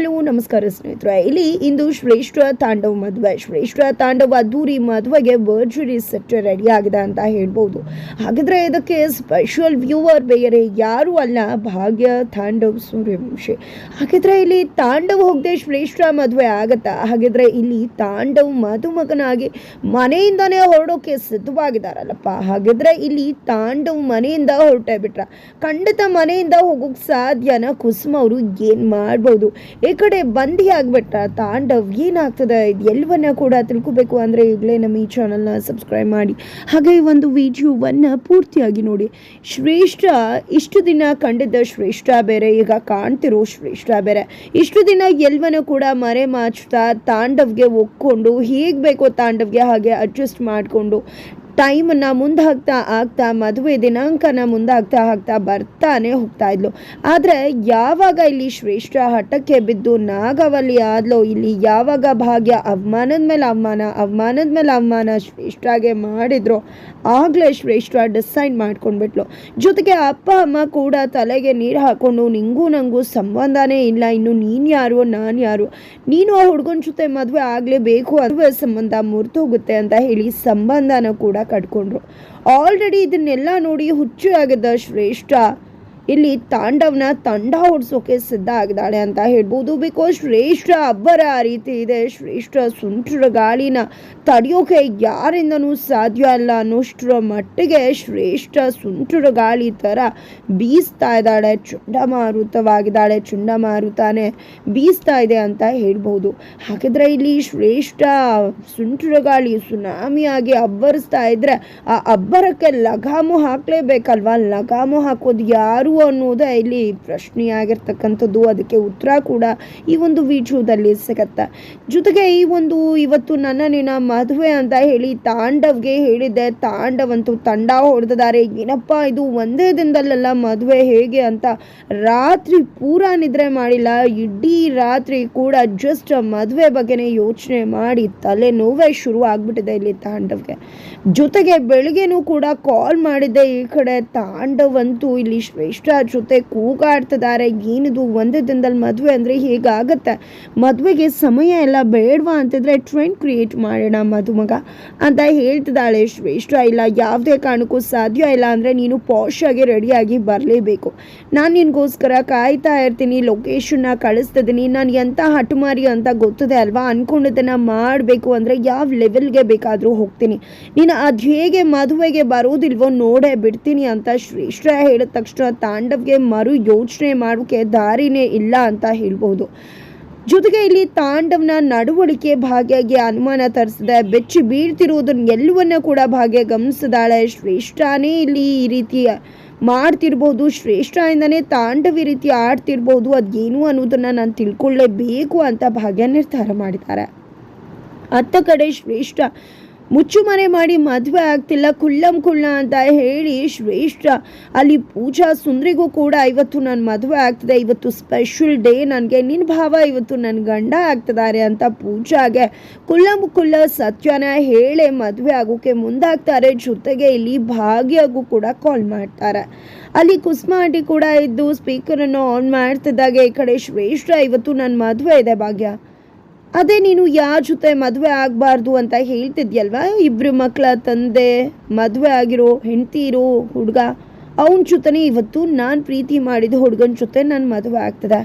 Hello ನಮಸ್ಕಾರ ಸ್ನೇಹಿತರೆ. ಇಲ್ಲಿ ಇಂದು ಶ್ರೇಷ್ಠ ತಾಂಡವ್ ಮದುವೆ. ಶ್ರೇಷ್ಠ ತಾಂಡವ ಅದ್ದೂರಿ ಮದುವೆಗೆ ವರ್ಚುರಿ ಸೆಟ್ ರೆಡಿ ಆಗಿದೆ ಅಂತ ಹೇಳ್ಬೋದು. ಹಾಗಿದ್ರೆ ಇದಕ್ಕೆ ಸ್ಪೆಷಲ್ ವ್ಯೂವರ್ ಬೇರೆ ಯಾರು ಅಲ್ಲ, ಭಾಗ್ಯ ತಾಂಡವ್ ಸೂರ್ಯವಂಶಿ. ಹಾಗಿದ್ರೆ ಇಲ್ಲಿ ತಾಂಡವ್ ಹೋಗದೆ ಶ್ರೇಷ್ಠ ಮದುವೆ ಆಗತ್ತಾ? ಹಾಗಿದ್ರೆ ಇಲ್ಲಿ ತಾಂಡವ್ ಮದುಮಗನಾಗಿ ಮನೆಯಿಂದನೇ ಹೊರಡೋಕೆ ಸಿದ್ಧವಾಗಿದ್ದಾರಲ್ಲಪ್ಪ? ಹಾಗಿದ್ರೆ ಇಲ್ಲಿ ತಾಂಡವ್ ಮನೆಯಿಂದ ಹೊರಟೇ ಬಿಟ್ರ, ಖಂಡಿತ ಮನೆಯಿಂದ ಹೋಗೋಕೆ ಸಾಧ್ಯನ ಕುಸುಮ ಅವರು ಏನು ಮಾಡ್ಬೋದು? ಈ ಕಡೆ ಬಂದಿ ಆಗ್ಬಿಟ್ಟ ತಾಂಡವ್ ಏನಾಗ್ತದೆ? ಇದು ಎಲ್ಲವನ್ನ ಕೂಡ ತಿಳ್ಕೊಬೇಕು ಅಂದರೆ ಈಗಲೇ ನಮ್ಮ ಈ ಚಾನಲ್ನ ಸಬ್ಸ್ಕ್ರೈಬ್ ಮಾಡಿ. ಹಾಗೆ ಈ ಒಂದು ವಿಡಿಯೋವನ್ನು ಪೂರ್ತಿಯಾಗಿ ನೋಡಿ. ಶ್ರೇಷ್ಠ, ಇಷ್ಟು ದಿನ ಕಂಡಿದ್ದ ಶ್ರೇಷ್ಠ ಬೇರೆ, ಈಗ ಕಾಣ್ತಿರೋ ಶ್ರೇಷ್ಠ ಬೇರೆ. ಇಷ್ಟು ದಿನ ಎಲ್ಲವನ್ನ ಕೂಡ ಮರೆ ಮಾಚ್ತಾ ತಾಂಡವ್ಗೆ ಒಕ್ಕೊಂಡು ಹೇಗೆ ಬೇಕೋ ತಾಂಡವ್ಗೆ ಹಾಗೆ ಅಡ್ಜಸ್ಟ್ ಮಾಡಿಕೊಂಡು ಟೈಮನ್ನ ಮುಂದೆ ಹಾಕ್ತಾ ಆಗ್ತಾ ಮದುವೆ ದಿನಾಂಕನ ಮುಂದೆ ಹಾಕ್ತಾ ಹಾಕ್ತಾ ಬರ್ತಾನೆ ಹೋಗ್ತಾ ಇದ್ಲು. ಆದರೆ ಯಾವಾಗ ಇಲ್ಲಿ ಶ್ರೇಷ್ಠ ಹಠಕ್ಕೆ ಬಿದ್ದು ನಾಗವಲ್ಲಿ ಆದ್ಲೋ, ಇಲ್ಲಿ ಯಾವಾಗ ಭಾಗ್ಯ ಅವಮಾನದ ಮೇಲೆ ಅವಮಾನ, ಅವಮಾನದ ಮೇಲೆ ಅವಮಾನ ಶ್ರೇಷ್ಠಗೆ ಮಾಡಿದ್ರು, ಆಗಲೇ ಶ್ರೇಷ್ಠ ಡಿಸೈಡ್ ಮಾಡ್ಕೊಂಡ್ಬಿಟ್ಲು. ಜೊತೆಗೆ ಅಪ್ಪ, ಅಮ್ಮ ಕೂಡ ತಲೆಗೆ ನೀರು ಹಾಕೊಂಡು ನಿಂಗೂ ನಂಗೂ ಸಂಬಂಧನೇ ಇಲ್ಲ. ಇನ್ನು ನೀನು ಯಾರು, ನಾನು ಯಾರು? ನೀನು ಆ ಹುಡುಗನ ಜೊತೆ ಮದುವೆ ಆಗಲೇಬೇಕು. ಅದುವೇ ಸಂಬಂಧ ಮುರಿದೋಗುತ್ತೆ ಅಂತ ಹೇಳಿ ಸಂಬಂಧನ ಕೂಡ ಕಟ್ಕೊಂಡ್ರು. ಆಲ್ರೆಡಿ ಇದನ್ನೆಲ್ಲ ನೋಡಿ ಹುಚ್ಚು ಆಗಿದ್ದ ಶ್ರೇಷ್ಠ ಇಲ್ಲಿ ತಾಂಡವ್ನ ತಂಡ ಓಡಿಸೋಕೆ ಸಿದ್ಧ ಆಗಿದ್ದಾಳೆ ಅಂತ ಹೇಳ್ಬೋದು. ಬಿಕಾಸ್ ಶ್ರೇಷ್ಠ ಅಬ್ಬರ ಆ ರೀತಿ ಇದೆ. ಶ್ರೇಷ್ಠ ಸುಂಟರ ಗಾಳಿನ ತಡೆಯೋಕೆ ಯಾರಿಂದನೂ ಸಾಧ್ಯ ಅಲ್ಲ ಅನ್ನೋಷ್ಟರ ಮಟ್ಟಿಗೆ ಶ್ರೇಷ್ಠ ಸುಂಟರ ಗಾಳಿ ಥರ ಬೀಸ್ತಾ ಇದ್ದಾಳೆ. ಚಂಡಮಾರುತವಾಗಿದ್ದಾಳೆ. ಚಂಡಮಾರುತಾನೆ ಬೀಸ್ತಾ ಇದೆ ಅಂತ ಹೇಳ್ಬೋದು. ಹಾಗಿದ್ರೆ ಇಲ್ಲಿ ಶ್ರೇಷ್ಠ ಸುಂಟರ ಗಾಳಿ ಸುನಾಮಿಯಾಗಿ ಅಬ್ಬರಿಸ್ತಾ ಇದ್ರೆ ಆ ಅಬ್ಬರಕ್ಕೆ ಲಗಾಮು ಹಾಕಲೇಬೇಕಲ್ವಾ? ಲಗಾಮು ಹಾಕೋದು ಯಾರು? ಅನ್ನೋದೇ ಇಲ್ಲಿ ಪ್ರಶ್ನೆಯಾಗಿರ್ತಕ್ಕಂಥದ್ದು. ಅದಕ್ಕೆ ಉತ್ತರ ಕೂಡ ಈ ಒಂದು ವಿಡಿಯೋದಲ್ಲಿ ಸಿಗತ್ತೆ. ಜೊತೆಗೆ ಈ ಒಂದು ಇವತ್ತು ನನ್ನ ನಿನ್ನ ಮದುವೆ ಅಂತ ಹೇಳಿ ತಾಂಡವ್ಗೆ ಹೇಳಿದ್ದೆ. ತಾಂಡವ್ ಅಂತೂ ತಂಡ ಹೊಡೆದಿದ್ದಾರೆ. ಏನಪ್ಪ ಇದು ಒಂದೇ ದಿನದಲ್ಲೆಲ್ಲ ಮದುವೆ ಹೇಗೆ ಅಂತ ರಾತ್ರಿ ಪೂರ ನಿದ್ರೆ ಮಾಡಿಲ್ಲ. ಇಡೀ ರಾತ್ರಿ ಕೂಡ ಜಸ್ಟ್ ಮದುವೆ ಬಗ್ಗೆನೇ ಯೋಚನೆ ಮಾಡಿ ತಲೆ ನೋವೇ ಶುರು ಆಗ್ಬಿಟ್ಟಿದೆ ಇಲ್ಲಿ ತಾಂಡವ್ಗೆ. ಜೊತೆಗೆ ಬೆಳಿಗ್ಗೆನೂ ಕೂಡ ಕಾಲ್ ಮಾಡಿದ್ದೆ ಈ ಕಡೆ. ತಾಂಡವ್ ಅಂತೂ ಇಲ್ಲಿ ಶ್ರೇಷ್ಠ ಜೊತೆ ಕೂಗಾಡ್ತಿದ್ದಾರೆ. ಏನಿದು? ಒಂದೇ ದಿನದಲ್ಲಿ ಮದುವೆ ಅಂದರೆ ಹೀಗಾಗತ್ತೆ? ಮದುವೆಗೆ ಸಮಯ ಎಲ್ಲ ಬೇಡವಾ ಅಂತಿದ್ರೆ ಟ್ರೆಂಡ್ ಕ್ರಿಯೇಟ್ ಮಾಡೋಣ ಮದುಮಗ ಅಂತ ಹೇಳ್ತಿದ್ದಾಳೆ ಇಷ್ಟ ಇಲ್ಲ, ಯಾವುದೇ ಕಾರಣಕ್ಕೂ ಸಾಧ್ಯ ಇಲ್ಲ ಅಂದರೆ ನೀನು ಪಾಶ್ ಆಗಿ ರೆಡಿಯಾಗಿ ಬರಲೇಬೇಕು. ನಾನು ನಿನಗೋಸ್ಕರ ಕಾಯ್ತಾ ಇರ್ತೀನಿ ಲೊಕೇಶನ್ನ ಕಳಿಸ್ತಿದ್ದೀನಿ. ನಾನು ಎಂಥ ಹಟುಮಾರಿ ಅಂತ ಗೊತ್ತಿದೆ ಅಲ್ವಾ? ಅಂದ್ಕೊಂಡಿದ್ದನ್ನು ಮಾಡಬೇಕು ಅಂದರೆ ಯಾವ ಲೆವೆಲ್ಗೆ ಬೇಕಾದರೂ ಹೋಗ್ತೀನಿ. ನೀನು ಅದು ಹೇಗೆ ಮದುವೆಗೆ ಬರೋದಿಲ್ವೋ ನೋಡೇ ಬಿಡ್ತೀನಿ ಅಂತ ಶ್ರೇಷ್ಠ ಹೇಳಿದ ತಕ್ಷಣ ತಾಂಡವ್ಗೆ ಮರು ಯೋಚನೆ ಮಾಡೋಕ್ಕೆ ದಾರಿನೇ ಇಲ್ಲ ಅಂತ ಹೇಳ್ಬೋದು ಜೊತೆಗೆ ಇಲ್ಲಿ ತಾಂಡವ್ನ ನಡವಳಿಕೆ ಭಾಗ್ಯಗೆ ಅನುಮಾನ ತರಿಸಿದೆ. ಬೆಚ್ಚಿ ಬೀಳ್ತಿರೋದನ್ನ ಎಲ್ಲವನ್ನ ಕೂಡ ಭಾಗ್ಯ ಗಮನಿಸಿದಾಳೆ. ಶ್ರೇಷ್ಠನೇ ಇಲ್ಲಿ ಈ ರೀತಿ ಮಾಡ್ತಿರ್ಬೋದು. ಶ್ರೇಷ್ಠದಿಂದನೇ ತಾಂಡವ್ ಈ ರೀತಿ ಆಡ್ತಿರ್ಬೋದು. ಅದೇನು ಅನ್ನೋದನ್ನ ನಾನು ತಿಳ್ಕೊಳ್ಳೇಬೇಕು ಅಂತ ಭಾಗ್ಯ ನಿರ್ಧಾರ ಮಾಡಿದ್ದಾರೆ. ಅತ್ತ ಕಡೆ ಶ್ರೇಷ್ಠ ಮುಚ್ಚುಮರೆ ಮಾಡಿ ಮದುವೆ ಆಗ್ತಿಲ್ಲ ಕುಳ್ಳಂ ಕುಳ್ಳ ಅಂತ ಹೇಳಿ ಶ್ರೇಷ್ಠ. ಅಲ್ಲಿ ಪೂಜಾ ಸುಂದ್ರಿಗೂ ಕೂಡ ಇವತ್ತು ನನ್ನ ಮದುವೆ ಆಗ್ತದೆ. ಇವತ್ತು ಸ್ಪೆಷಲ್ ಡೇ ನನಗೆ. ನಿನ್ನ ಭಾವ ಇವತ್ತು ನನ್ನ ಗಂಡ ಆಗ್ತಿದ್ದಾರೆ ಅಂತ ಪೂಜಾಗೆ. ಕುಳ್ಳಂ ಕುಳ್ಳ ಸತ್ಯನ ಹೇಳಿ ಮದುವೆ ಆಗೋಕ್ಕೆ ಮುಂದಾಗ್ತಾರೆ. ಜೊತೆಗೆ ಇಲ್ಲಿ ಭಾಗ್ಯಗೂ ಕೂಡ ಕಾಲ್ ಮಾಡ್ತಾರೆ. ಅಲ್ಲಿ ಕುಸ್ಮಾಟಿ ಕೂಡ ಇದ್ದು ಸ್ಪೀಕರನ್ನು ಆನ್ ಮಾಡ್ತಿದ್ದಾಗೆ. ಈ ಕಡೆ ಶ್ರೇಷ್ಠ, ಇವತ್ತು ನನ್ನ ಮದುವೆ ಇದೆ ಭಾಗ್ಯ. ಅದೇ ನೀನು ಯಾರ ಜೊತೆ ಮದುವೆ ಆಗಬಾರ್ದು ಅಂತ ಹೇಳ್ತಿದ್ಯಲ್ವಾ? ಇಬ್ಬರು ಮಕ್ಕಳ ತಂದೆ, ಮದುವೆ ಆಗಿರೋ ಹೆಂಡತಿ ಇರೋ ಹುಡುಗ. ಅವನ ಜೊತೆನೇ ಇವತ್ತು ನಾನು ಪ್ರೀತಿ ಮಾಡಿದ ಹುಡುಗನ ಜೊತೆ ನಾನು ಮದುವೆ ಆಗ್ತದೆ.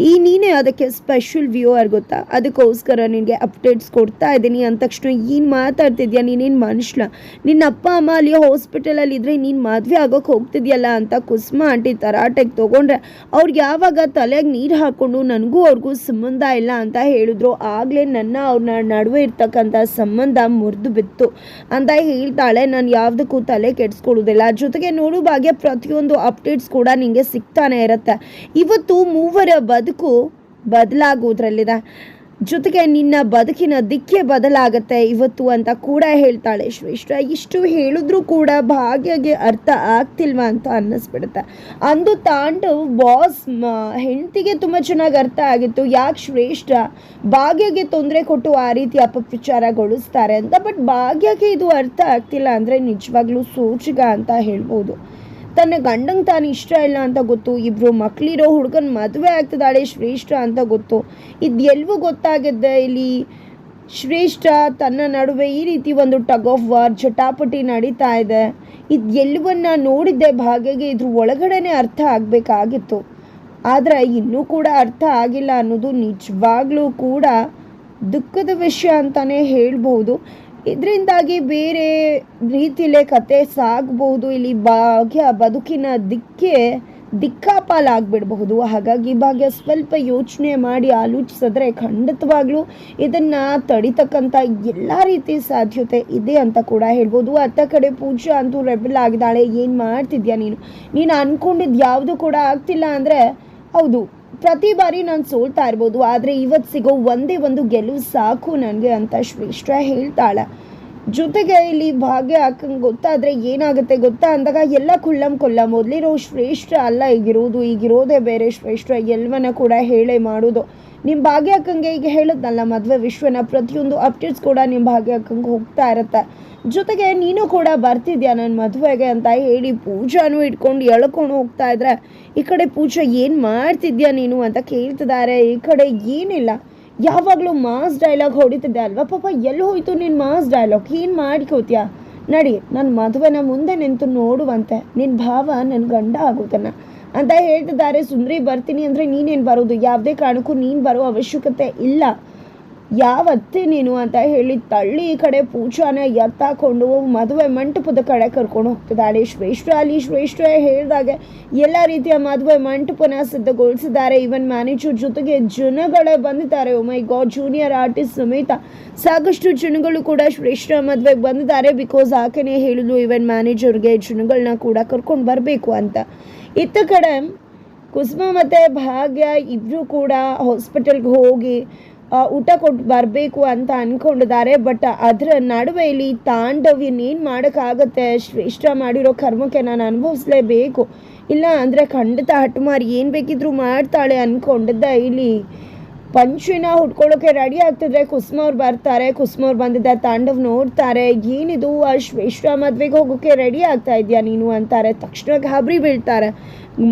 ಈ ನೀನೇ ಅದಕ್ಕೆ ಸ್ಪೆಷಲ್ ವ್ಯೂವರ್ ಗೊತ್ತಾ? ಅದಕ್ಕೋಸ್ಕರ ನಿನಗೆ ಅಪ್ಡೇಟ್ಸ್ ಕೊಡ್ತಾ ಇದ್ದೀನಿ. ಅಂದ ತಕ್ಷಣ ಏನು ಮಾತಾಡ್ತಿದ್ಯಾ? ನೀನೇನು ಮನುಷ್ಯ ನಿನ್ನ ಅಪ್ಪ, ಅಮ್ಮ ಅಲ್ಲಿ ಹಾಸ್ಪಿಟಲಲ್ಲಿ ಇದ್ದರೆ ನೀನು ಮದುವೆ ಆಗೋಕೆ ಹೋಗ್ತಿದ್ಯಲ್ಲ ಅಂತ ಕುಸುಮ ಆಂಟಿ ತರಾಟೆಗೆ ತೊಗೊಂಡ್ರೆ ಅವ್ರು ಯಾವಾಗ ತಲೆಗೆ ನೀರು ಹಾಕ್ಕೊಂಡು ನನಗೂ ಅವ್ರಿಗೂ ಸಂಬಂಧ ಇಲ್ಲ ಅಂತ ಹೇಳಿದ್ರು. ಆಗಲೇ ನನ್ನ ಅವ್ರನ್ನ ನಡುವೆ ಇರ್ತಕ್ಕಂಥ ಸಂಬಂಧ ಮುರಿದು ಬಿತ್ತು ಅಂತ ಹೇಳ್ತಾಳೆ. ನಾನು ಯಾವುದಕ್ಕೂ ತಲೆ ಕೆಡಿಸ್ಕೊಳ್ಳೋದಿಲ್ಲ. ಜೊತೆಗೆ ನೋಡು ಭಾಗ್ಯ, ಪ್ರತಿಯೊಂದು ಅಪ್ಡೇಟ್ಸ್ ಕೂಡ ನಿಮಗೆ ಸಿಗ್ತಾನೆ ಇರುತ್ತೆ. ಇವತ್ತು ಮೂವರ ಬದುಕು ಬದಲಾಗೋದ್ರಲ್ಲಿದೆ ಜೊತೆಗೆ ನಿನ್ನ ಬದುಕಿನ ದಿಕ್ಕೆ ಬದಲಾಗತ್ತೆ ಇವತ್ತು ಅಂತ ಕೂಡ ಹೇಳ್ತಾಳೆ ಶ್ರೇಷ್ಠ. ಇಷ್ಟು ಹೇಳಿದ್ರೂ ಕೂಡ ಭಾಗ್ಯಗೆ ಅರ್ಥ ಆಗ್ತಿಲ್ವಾ ಅಂತ ಅನ್ನಿಸ್ಬಿಡುತ್ತೆ. ಅಂದು ತಾಂಡವ್ ಬಾಸ್ ಹೆಂಡತಿಗೆ ತುಂಬ ಚೆನ್ನಾಗಿ ಅರ್ಥ ಆಗಿತ್ತು. ಯಾಕೆ ಶ್ರೇಷ್ಠ? ಭಾಗ್ಯಗೆ ತೊಂದರೆ ಕೊಟ್ಟು ಆ ರೀತಿ ಅಪಪ್ರಚಾರಗೊಳಿಸ್ತಾರೆ ಅಂತ. ಬಟ್ ಭಾಗ್ಯಕ್ಕೆ ಇದು ಅರ್ಥ ಆಗ್ತಿಲ್ಲ ಅಂದರೆ ನಿಜವಾಗ್ಲೂ ಸೋಚಿಗ ಅಂತ ಹೇಳ್ಬೋದು. ತನ್ನ ಗಂಡಂಗೆ ತಾನು ಇಷ್ಟ ಇಲ್ಲ ಅಂತ ಗೊತ್ತು ಇಬ್ಬರು ಮಕ್ಕಳಿರೋ ಹುಡುಗನ ಮದುವೆ ಆಗ್ತದಾಳೆ ಶ್ರೇಷ್ಠ ಅಂತ ಗೊತ್ತು. ಇದು ಎಲ್ಲವೂ ಗೊತ್ತಾಗಿದ್ದೆ ಇಲ್ಲಿ. ಶ್ರೇಷ್ಠ ತನ್ನ ನಡುವೆ ಈ ರೀತಿ ಒಂದು ಟಗ್ ಆಫ್ ವಾರ್ ಜಟಾಪಟಿ ನಡೀತಾ ಇದೆ. ಇದು ಎಲ್ಲವನ್ನ ನೋಡಿದ್ದೆ ಭಾಗ್ಯಗೆ ಇದ್ರ ಒಳಗಡೆನೆ ಅರ್ಥ ಆಗಬೇಕಾಗಿತ್ತು. ಆದರೆ ಇನ್ನೂ ಕೂಡ ಅರ್ಥ ಆಗಿಲ್ಲ ಅನ್ನೋದು ನಿಜವಾಗ್ಲೂ ಕೂಡ ದುಃಖದ ವಿಷಯ ಅಂತಲೇ ಹೇಳ್ಬೋದು ಇದರಿಂದಾಗಿ ಬೇರೆ ರೀತಿಲೇ ಕತೆ ಸಾಗಬಹುದು ಇಲ್ಲಿ ಭಾಗ್ಯ ಬದುಕಿನ ದಿಕ್ಕೆ ದಿಕ್ಕಾಪಾಲಾಗ್ಬಿಡಬಹುದು. ಹಾಗಾಗಿ ಭಾಗ್ಯ ಸ್ವಲ್ಪ ಯೋಚನೆ ಮಾಡಿ ಆಲೋಚಿಸಿದ್ರೆ ಖಂಡಿತವಾಗ್ಲೂ ಇದನ್ನ ತಡಿತಕ್ಕಂಥ ಎಲ್ಲ ರೀತಿ ಸಾಧ್ಯತೆ ಇದೆ ಅಂತ ಕೂಡ ಹೇಳ್ಬೋದು. ಅತ್ತ ಕಡೆ ಪೂಜಾ ಅಂತೂ ರೆಬಲ್ ಆಗಿದ್ದಾಳೆ, ಏನು ಮಾಡ್ತಿದ್ಯಾ ನೀನು? ನೀನು ಅಂದ್ಕೊಂಡಿದ್ದು ಯಾವುದು ಕೂಡ ಆಗ್ತಿಲ್ಲ ಅಂದರೆ ಹೌದು ಪ್ರತಿ ಬಾರಿ ನಾನು ಸೋಲ್ತಾ ಇರ್ಬೋದು, ಆದರೆ ಇವತ್ತು ಸಿಗೋ ಒಂದೇ ಒಂದು ಗೆಲುವು ಸಾಕು ನನಗೆ ಅಂತ ಶ್ರೇಷ್ಠ ಹೇಳ್ತಾಳೆ. ಜೊತೆಗೆ ಇಲ್ಲಿ ಭಾಗ್ಯ ಹಾಕಂಗೆ ಗೊತ್ತಾದರೆ ಏನಾಗುತ್ತೆ ಗೊತ್ತಾ? ಅಂದಾಗ ಎಲ್ಲ ಕುಳ್ಳಂ ಕೊಲ್ಲ ಮೊದಲಿರೋ ಶ್ರೇಷ್ಠ ಅಲ್ಲ ಈಗಿರೋದು, ಈಗಿರೋದೇ ಬೇರೆ ಶ್ರೇಷ್ಠ ಎಲ್ಲವನ್ನ ಕೂಡ ಹೇಳೇ ಮಾಡೋದು. ನಿಮ್ಮ ಭಾಗ್ಯ ಅಕ್ಕಂಗೆ ಈಗ ಹೇಳಿದ್ನಲ್ಲ, ಮದುವೆ ವಿಶ್ವನ ಪ್ರತಿಯೊಂದು ಅಪ್ಡೇಟ್ಸ್ ಕೂಡ ನಿಮ್ಮ ಭಾಗ್ಯ ಅಕ್ಕಂಗೆ ಹೋಗ್ತಾ ಇರುತ್ತೆ. ಜೊತೆಗೆ ನೀನು ಕೂಡ ಬರ್ತಿದ್ಯಾ ನನ್ನ ಮದುವೆಗೆ ಅಂತ ಹೇಳಿ ಪೂಜಾನು ಇಟ್ಕೊಂಡು ಎಳ್ಕೊಂಡು ಹೋಗ್ತಾ ಇದ್ರೆ, ಈ ಕಡೆ ಪೂಜಾ ಏನು ಮಾಡ್ತಿದ್ಯಾ ನೀನು ಅಂತ ಕೇಳ್ತಿದ್ದಾರೆ ಈ ಕಡೆ ಏನಿಲ್ಲ. ಯಾವಾಗಲೂ ಮಾಸ್ ಡೈಲಾಗ್ ಹೊಡಿತಿದ್ದೆ ಅಲ್ವಾ? ಪಾಪ ಎಲ್ಲಿ ಹೋಯ್ತು ನಿನ್ನ ಮಾಸ್ ಡೈಲಾಗ್? ಏನು ಮಾಡ್ಕೋತ್ಯಾ ನಡಿ ನನ್ನ ಮದುವೆನ ಮುಂದೆ ನಿಂತು ನೋಡುವಂತೆ. ನಿನ್ನ ಭಾವ ನನ್ನ ಗಂಡ ಆಗೋದನ್ನ. ಅಂತ ಹೇಳ್ತಿದ್ದಾರೆ. ಸುಂದ್ರಿ ಬರ್ತೀನಿ ಅಂದರೆ ನೀನೇನು ಬರೋದು? ಯಾವುದೇ ಕಾರಣಕ್ಕೂ ನೀನು ಬರೋ ಅವಶ್ಯಕತೆ ಇಲ್ಲ. ಯಾವತ್ತೇ ನೀನು ಅಂತ ಹೇಳಿ ತಳ್ಳಿ ಈ ಕಡೆ ಪೂಜಾನ ಎತ್ತಾಕೊಂಡು ಮದುವೆ ಮಂಟಪದ ಕಡೆ ಕರ್ಕೊಂಡು ಹೋಗ್ತಿದ್ದಾಳೆ. ಶ್ರೇಷ್ಠ ಅಲ್ಲಿ ಶ್ರೇಷ್ಠ ಹೇಳಿದಾಗೆ ಎಲ್ಲ ರೀತಿಯ ಮದುವೆ ಮಂಟಪನ ಸಿದ್ಧಗೊಳಿಸಿದ್ದಾರೆ. ಇವನ್ ಮ್ಯಾನೇಜರ್ ಜೊತೆಗೆ ಜನಗಳೇ ಬಂದಿದ್ದಾರೆ. ಮೈ ಗಾಡ್ ಜೂನಿಯರ್ ಆರ್ಟಿಸ್ಟ್ ಸಮೇತ ಸಾಕಷ್ಟು ಜನಗಳು ಕೂಡ ಶ್ರೇಷ್ಠ ಮದುವೆಗೆ ಬಂದಿದ್ದಾರೆ. ಬಿಕಾಸ್ ಆಕೆನೇ ಹೇಳಿದ್ರು ಇವನ್ ಮ್ಯಾನೇಜರ್ಗೆ ಜನಗಳನ್ನ ಕೂಡ ಕರ್ಕೊಂಡು ಬರಬೇಕು ಅಂತ. ಇತ್ತ ಕಡೆ ಕುಸುಮ ಮತ್ತು ಭಾಗ್ಯ ಇಬ್ಬರು ಕೂಡ ಹಾಸ್ಪಿಟಲ್ಗೆ ಹೋಗಿ ಊಟ ಕೊಟ್ಟು ಬರಬೇಕು ಅಂತ ಅಂದ್ಕೊಂಡಿದ್ದಾರೆ ಬಟ್ ಅದರ ನಡುವೆ ಇಲ್ಲಿ ತಾಂಡವ್ಯನ್ನೇನು ಮಾಡೋಕ್ಕಾಗತ್ತೆ ಇಷ್ಟ ಮಾಡಿರೋ ಕರ್ಮಕ್ಕೆ ನಾನು ಅನುಭವಿಸ್ಲೇಬೇಕು. ಇಲ್ಲ ಅಂದರೆ ಖಂಡಿತ ಹಟ್ಟುಮಾರಿ ಏನು ಬೇಕಿದ್ರೂ ಮಾಡ್ತಾಳೆ ಅಂದ್ಕೊಂಡಿದ್ದೆ ಇಲ್ಲಿ ಪಂಚಿನ ಹುಡ್ಕೊಳ್ಳೋಕೆ ರೆಡಿ ಆಗ್ತಿದ್ರೆ ಕುಸುಮ ಅವ್ರು ಬರ್ತಾರೆ, ಕುಸುಮ ಅವ್ರು ಬಂದಿದ್ದಾರೆ, ತಾಂಡವ್ ನೋಡ್ತಾರೆ. ಏನಿದು ಆ ಶ್ರೇಷ್ಠ ಮದ್ವೆಗೆ ಹೋಗೋಕೆ ರೆಡಿ ಆಗ್ತಾ ಇದೆಯಾ ನೀನು ಅಂತಾರೆ. ತಕ್ಷಣ ಗಾಬರಿ ಬೀಳ್ತಾರೆ.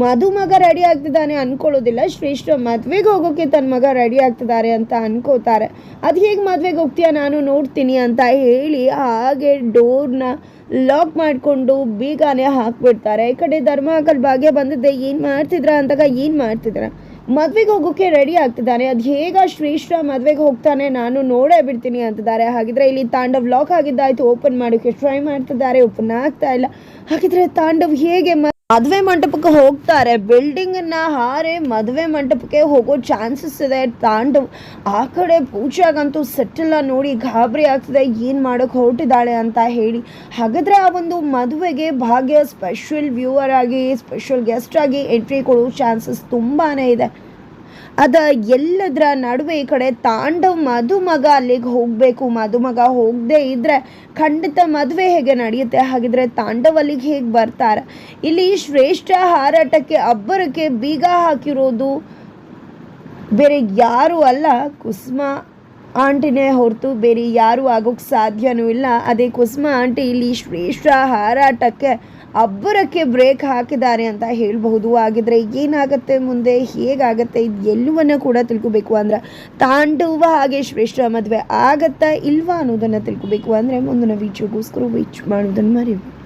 ಮದುಮಗ ರೆಡಿ ಆಗ್ತಿದ್ದಾನೆ ಅನ್ಕೊಳ್ಳೋದಿಲ್ಲ. ಶ್ರೇಷ್ಠ ಮದ್ವೆಗೆ ಹೋಗೋಕೆ ತನ್ನ ಮಗ ರೆಡಿ ಆಗ್ತಿದ್ದಾರೆ ಅಂತ ಅನ್ಕೋತಾರೆ. ಅದು ಹೇಗೆ ಮದ್ವೆಗೆ ಹೋಗ್ತೀಯಾ ನಾನು ನೋಡ್ತೀನಿ ಅಂತ ಹೇಳಿ ಹಾಗೆ ಡೋರ್ನ ಲಾಕ್ ಮಾಡಿಕೊಂಡು ಬೀಗಾನೆ ಹಾಕ್ಬಿಡ್ತಾರೆ. ಈ ಕಡೆ ಧರ್ಮಕಲ್ ಭಾಗ್ಯ ಬಂದಿದ್ದೆ ಏನು ಮಾಡ್ತಿದ್ರ ಅಂದಾಗ ಏನು ಮಾಡ್ತಿದ್ರ? ಮದ್ವೆಗೆ ಹೋಗೋಕೆ ರೆಡಿ ಆಗ್ತಿದ್ದಾನೆ ಅದು ಹೇಗ ಶ್ರೇಷ್ಠ ಮದ್ವೆಗೆ ಹೋಗ್ತಾನೆ ನಾನು ನೋಡೇ ಬಿಡ್ತೀನಿ ಅಂತಿದ್ದಾರೆ. ಹಾಗಿದ್ರೆ ಇಲ್ಲಿ ತಾಂಡವ್ ಲಾಕ್ ಆಗಿದ್ದಾಯ್ತು. ಓಪನ್ ಮಾಡೋಕೆ ಟ್ರೈ ಮಾಡ್ತಿದ್ದಾರೆ. ಓಪನ್ ಆಗ್ತಾ ಇಲ್ಲ. ಹಾಗಿದ್ರೆ ತಾಂಡವ್ ಹೇಗೆ ಮದುವೆ ಮಂಟಪಕ್ಕೆ ಹೋಗ್ತಾರೆ. ಬಿಲ್ಡಿಂಗ್ ಅನ್ನ ಹಾರೆ ಮದುವೆ ಮಂಟಪಕ್ಕೆ ಹೋಗೋ ಚಾನ್ಸಸ್ ಇದೆ. ತಾಂಡವ್ ಆ ಕಡೆ ಪೂಜಾಗಂತೂ ಸೆಟ್ಟೆಲ್ಲ ನೋಡಿ ಗಾಬರಿ ಆಗ್ತದೆ. ಏನು ಮಾಡೋಕೆ ಹೊರಟಿದ್ದಾಳೆ ಅಂತ ಹೇಳಿ. ಹಾಗಾದ್ರೆ ಆ ಒಂದು ಮದುವೆಗೆ ಭಾಗ್ಯ ಸ್ಪೆಷಲ್ ವ್ಯೂವರ್ ಆಗಿ ಸ್ಪೆಷಲ್ ಗೆಸ್ಟ್ ಆಗಿ ಎಂಟ್ರಿ ಕೊಡೋ ಚಾನ್ಸಸ್ ತುಂಬಾ ಇದೆ. ಅದ ಎಲ್ಲದರ ನಡುವೆ ಈ ಕಡೆ ತಾಂಡವ್ ಮಧುಮಗ ಅಲ್ಲಿಗೆ ಹೋಗಬೇಕು. ಮಧುಮಗ ಹೋಗದೆ ಇದ್ದರೆ ಖಂಡಿತ ಮದುವೆ ಹೇಗೆ ನಡೆಯುತ್ತೆ? ಹಾಗಿದ್ರೆ ತಾಂಡವ್ ಅಲ್ಲಿಗೆ ಹೇಗೆ ಬರ್ತಾರೆ? ಇಲ್ಲಿ ಶ್ರೇಷ್ಠ ಹಾರಾಟಕ್ಕೆ ಅಬ್ಬರಕ್ಕೆ ಬೀಗ ಹಾಕಿರೋದು ಬೇರೆ ಯಾರು ಅಲ್ಲ. ಕುಸುಮ ಆಂಟಿನೇ ಹೊರತು ಬೇರೆ ಯಾರು ಆಗೋಕ್ಕೆ ಸಾಧ್ಯನೂ ಇಲ್ಲ. ಅದೇ ಕುಸುಮ ಆಂಟಿ ಇಲ್ಲಿ ಶ್ರೇಷ್ಠ ಹಾರಾಟಕ್ಕೆ ಅಬ್ಬರಕ್ಕೆ ಬ್ರೇಕ್ ಹಾಕಿದ್ದಾರೆ ಅಂತ ಹೇಳಬಹುದು. ಆಗಿದ್ರೆ ಏನಾಗುತ್ತೆ ಮುಂದೆ? ಹೇಗಾಗತ್ತೆ? ಇದು ಎಲ್ಲವನ್ನ ಕೂಡ ತಿಳ್ಕೊಬೇಕು ಅಂದ್ರೆ ತಾಂಡವ ಹಾಗೆ ಶ್ರೇಷ್ಠ ಮದುವೆ ಆಗತ್ತಾ ಇಲ್ವಾ ಅನ್ನೋದನ್ನು ತಿಳ್ಕೊಬೇಕು ಅಂದರೆ ಮುಂದಿನ ವೀಡಿಯೋಗೋಸ್ಕರ ವೇಟ್ ಮಾಡೋದನ್ನು ಮರಿಬೇಕು